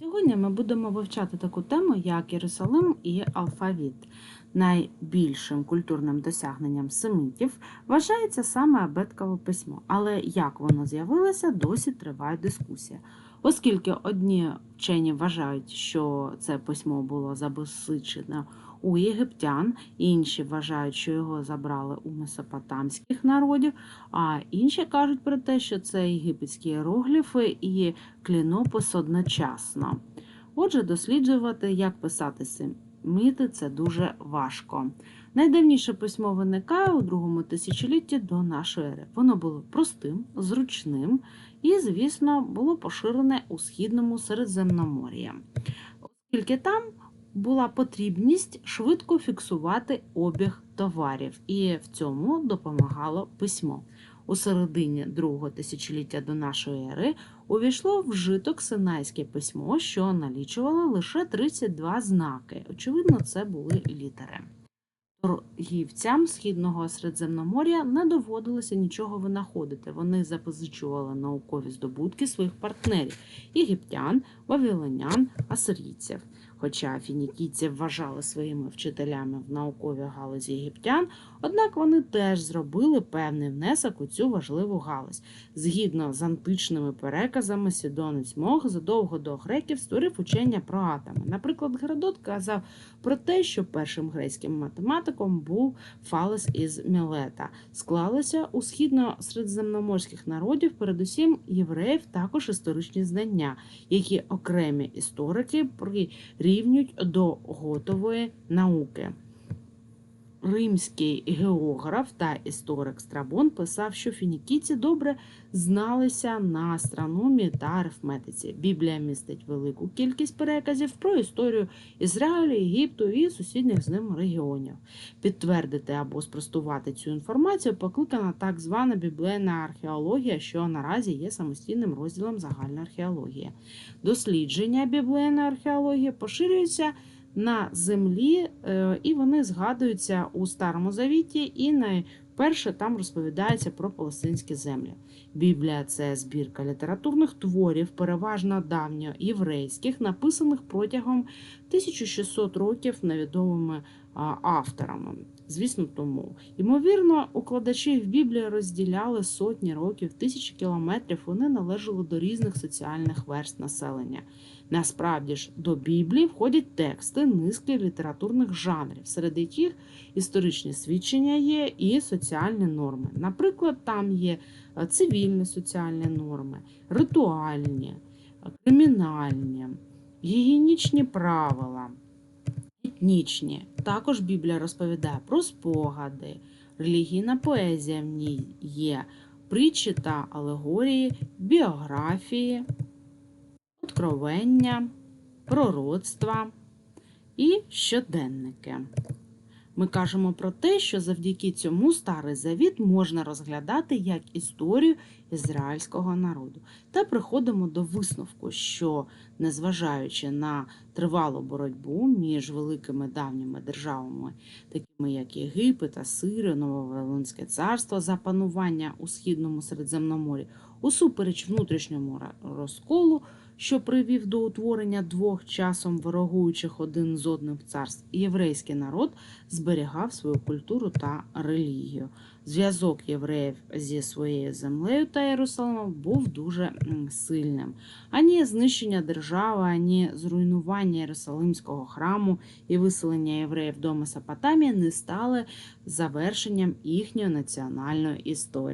Сьогодні ми будемо вивчати таку тему, як Єрусалим і алфавіт. Найбільшим культурним досягненням семітів вважається саме абеткове письмо, але як воно з'явилося, досі триває дискусія. Оскільки одні вчені вважають, що це письмо було забезпечено у єгиптян, інші вважають, що його забрали у месопотамських народів, а інші кажуть про те, що це єгипетські іерогліфи і клінопис одночасно. Отже, досліджувати, як писати семіти, це дуже важко. Найдавніше письмо виникає у другому тисячолітті до нашої ери. Воно було простим, зручним і, звісно, було поширене у східному Середземномор'ї, оскільки там була потрібність швидко фіксувати обіг товарів, і в цьому допомагало письмо. У середині другого тисячоліття до нашої ери увійшло в вжиток синайське письмо, що налічувало лише 32 знаки. Очевидно, це були літери. Торгівцям східного Середземномор'я не доводилося нічого винаходити. Вони запозичували наукові здобутки своїх партнерів єгиптян, вавилонян, асирійців. Хоча фінікійці вважали своїми вчителями в науковій галузі єгиптян, однак вони теж зробили певний внесок у цю важливу галузь. Згідно з античними переказами, Сідонець Мох задовго до греків створив учення про атоми. Наприклад, Геродот казав про те, що першим грецьким математиком був Фалес із Мілета. Склалися у східно-середземноморських народів, передусім євреїв, також історичні знання, які окремі історики прирівнюють до готової науки. Римський географ та історик Страбон писав, що фінікійці добре зналися на астрономії та арифметиці. Біблія містить велику кількість переказів про історію Ізраїлю, Єгипту і сусідніх з ним регіонів. Підтвердити або спростувати цю інформацію покликана так звана біблійна археологія, що наразі є самостійним розділом загальної археології. Дослідження біблійної археології поширюються на землі, е, і вони згадуються у Старому Завіті, і найперше там розповідається про палестинські землі. Біблія це збірка літературних творів, переважно давньоєврейських, написаних протягом 1600 років невідомими авторами. Звісно, тому. Ймовірно, укладачі в Біблії розділяли сотні років, тисячі кілометрів, вони належали до різних соціальних верст населення. Насправді ж до Біблії входять тексти низки літературних жанрів, серед яких історичні свідчення є і соціальні норми. Наприклад, там є е, цивільні соціальні норми, ритуальні, кримінальні, гігієнічні правила, етнічні. Також Біблія розповідає про спогади, релігійна поезія в ній є, притчі та алегорії, біографії откровення, пророцтва і щоденники. Ми кажемо про те, що завдяки цьому старий завіт можна розглядати як історію ізраїльського народу. Та приходимо до висновку, що, незважаючи на тривалу боротьбу між великими давніми державами, такими як Єгипет, Асирія, Нововавилонське царство за панування у східному Середземноморі, усупереч внутрішньому розколу що привів до утворення двох часом ворогуючих один з одним царств, єврейський народ зберігав свою культуру та релігію. Зв'язок євреїв зі своєю землею та Єрусалимом був дуже сильним. Ані знищення держави, ані зруйнування Єрусалимського храму і виселення євреїв до Месопотамії не стали завершенням їхньої національної історії.